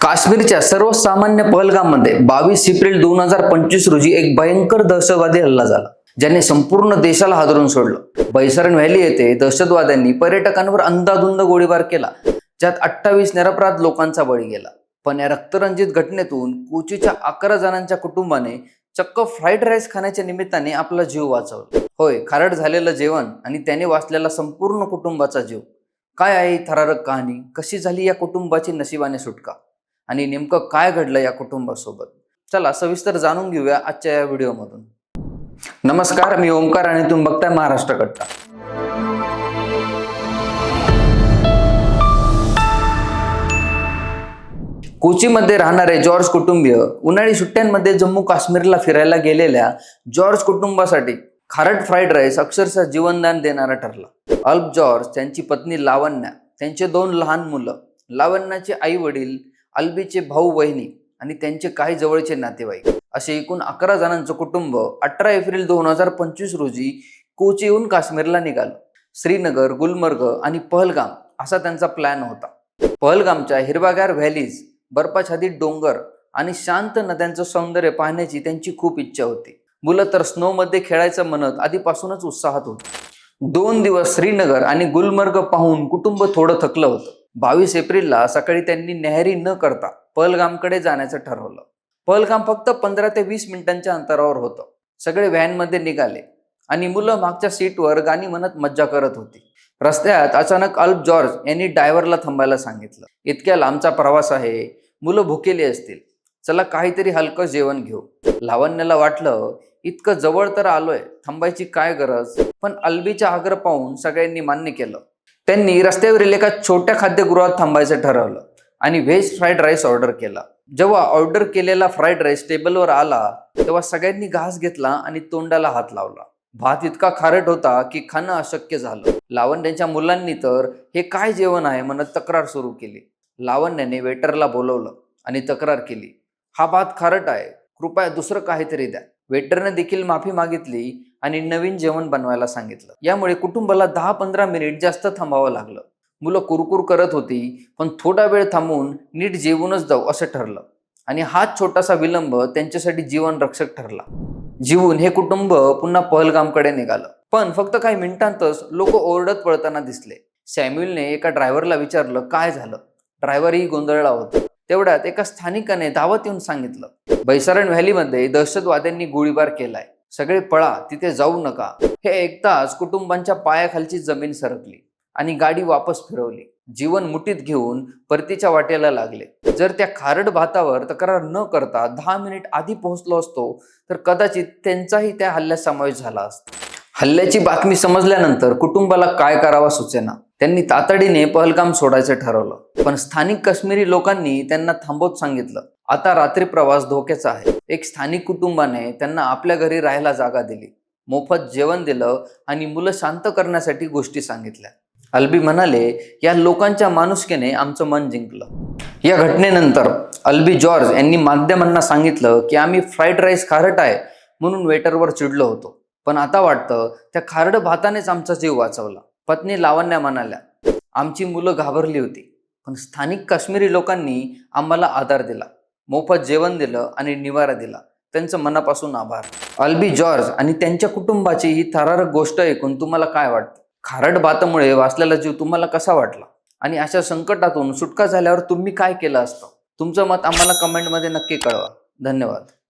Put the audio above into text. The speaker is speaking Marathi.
काश्मीरच्या सर्वसामान्य पहलगाममध्ये बावीस एप्रिल दोन हजार पंचवीस रोजी एक भयंकर दहशतवादी हल्ला झाला ज्याने संपूर्ण देशाला हादरून सोडलं. बैसरण व्हॅली येथे दहशतवाद्यांनी पर्यटकांवर अंदाधुंद गोळीबार केला ज्यात अठ्ठावीस निरपराध लोकांचा बळी गेला. पण या रक्तरंजित घटनेतून कोचीच्या अकरा जणांच्या कुटुंबाने चक्क फ्राईड राईस खाण्याच्या निमित्ताने आपला जीव वाचवला. होय खारट झालेलं जेवण आणि त्याने वाचलेला संपूर्ण कुटुंबाचा जीव. काय आहे थरारक कहाणी? कशी झाली या कुटुंबाची नशिबाने सुटका? आणि नेमकं काय घडलं या कुटुंबासोबत? चला सविस्तर जाणून घेऊया आजच्या या व्हिडिओमधून. नमस्कार मी ओमकार आणि तुम्ही बघताय महाराष्ट्र कट्टा. कोचीमध्ये राहणारे जॉर्ज कुटुंबीय उन्हाळी सुट्ट्यांमध्ये जम्मू काश्मीरला फिरायला गेलेल्या जॉर्ज कुटुंबासाठी खारट फ्राईड राईस अक्षरशः जीवनदान देणारा ठरला. अल्प जॉर्ज त्यांची पत्नी लावण्या त्यांचे दोन लहान मुलं लावण्याचे आई वडील अल्बीचे भाऊ वहिनी आणि त्यांचे काही जवळचे नातेवाईक. असे एकूण अकरा जणांचं कुटुंब अठरा एप्रिल दोन हजार पंचवीस रोजी कोचीहून काश्मीरला निघालं. श्रीनगर गुलमर्ग आणि पहलगाम असा त्यांचा प्लॅन होता. पहलगामच्या हिरवागार व्हॅलीज बर्फाच्छादित डोंगर आणि शांत नद्यांचं सौंदर्य पाहण्याची त्यांची खूप इच्छा होती. मुलं तर स्नो मध्ये खेळायचं म्हणत आधीपासूनच उत्साहात होती. दोन दिवस श्रीनगर आणि गुलमर्ग पाहून कुटुंब थोडं थकलं होतं. बावीस एप्रिलला सकाळी त्यांनी नेहरी न करता पहलगामकडे जाण्याचं ठरवलं. पहलगाम फक्त पंधरा ते वीस मिनिटांच्या अंतरावर होतं. सगळे व्हॅनमध्ये निघाले आणि मुलं मागच्या सीटवर गाणी म्हणत मज्जा करत होती. रस्त्यात अचानक अल्प जॉर्ज यांनी ड्रायव्हरला थांबायला सांगितलं. इतक्या लांबचा प्रवास आहे. मुलं भुकेली असतील. चला काहीतरी हलकं जेवण घेऊ. लावण्याला वाटलं इतकं जवळ तर आलोय थांबायची काय गरज? पण अल्बीचा आग्रह पाहून सगळ्यांनी मान्य केलं. त्यांनी रस्त्यावरील एका छोट्या खाद्यगृहात थांबायचं ठरवलं आणि व्हेज फ्राईड राईस ऑर्डर केला. जेव्हा ऑर्डर केलेला फ्राईड राईस टेबलवर आला तेव्हा सगळ्यांनी घास घेतला आणि तोंडाला हात लावला. भात इतका खारट होता की खाणं अशक्य झालं. लावण्याच्या मुलांनी तर हे काय जेवण आहे म्हणत तक्रार सुरू केली. लावण्याने वेटरला बोलवलं आणि तक्रार केली. हा भात खारट आहे. कृपया दुसरं काहीतरी द्या. वेटरने देखील माफी मागितली आणि नवीन जेवण बनवायला सांगितलं. यामुळे कुटुंबाला दहा पंधरा मिनिट जास्त थांबावं लागलं. मुलं कुरकुर करत होती पण थोडा वेळ थांबून नीट जेवूनच जाऊ असं ठरलं. आणि हाच छोटासा विलंब त्यांच्यासाठी जीवन रक्षक ठरला. जीवन हे कुटुंब पुन्हा पहलगामकडे निघालं. पण फक्त काही मिनिटांतच लोक ओरडत पळताना दिसले. सॅम्युलने एका ड्रायव्हरला विचारलं काय झालं? ड्रायव्हरही गोंधळला होता. तेवढ्यात एका स्थानिकाने धावत येऊन सांगितलं बैसारण व्हॅलीमध्ये दहशतवाद्यांनी गोळीबार केलाय. सगळे पळा तिथे जाऊ नका. हे ऐकताच कुटुंबांच्या पायाखालची जमीन सरकली आणि गाडी वापस फिरवली. जीवन मुठीत घेऊन परतीच्या वाटेला लागले. जर त्या खारड भातावर तक्रार न करता दहा मिनिट आधी पोहोचलो असतो तर कदाचित त्यांचाही त्या हल्ल्यात समावेश झाला असता. हल्ल्याची बातमी समजल्यानंतर कुटुंबाला काय करावा सुचेना. त्यांनी तातडीने पहलगाम सोडायचं ठरवलं. पण स्थानिक काश्मीरी लोकांनी त्यांना थांबवत सांगितलं. आता रात्री प्रवास धोक्याचा आहे. एक स्थानिक कुटुंबाने त्यांना आपल्या घरी राहायला जागा दिली. मोफत जेवण दिलं आणि मुलं शांत करण्यासाठी गोष्टी सांगितल्या. अल्बी म्हणाले या लोकांच्या माणुसकीने आमचं मन जिंकलं. या घटनेनंतर अल्बी जॉर्ज यांनी माध्यमांना सांगितलं की आम्ही फ्राईड राईस खारट आहे म्हणून वेटरवर चिडलो होतो. पण आता वाटतं त्या खारड भातानेच आमचा जीव वाचवला. पत्नी लावण्या म्हणाल्या आमची मुलं घाबरली होती पण स्थानिक काश्मीरी लोकांनी आम्हाला आधार दिला. मोफत जेवण दिलं आणि निवारा दिला. त्यांचं मनापासून आभार. अल्बी जॉर्ज आणि त्यांच्या कुटुंबाची ही थरारक गोष्ट ऐकून तुम्हाला काय वाटतं? खारट भातामुळे वाचलेला जीव तुम्हाला कसा वाटला? आणि अशा संकटातून सुटका झाल्यावर तुम्ही काय केलं असतं? तुमचं मत आम्हाला कमेंटमध्ये नक्की कळवा. धन्यवाद.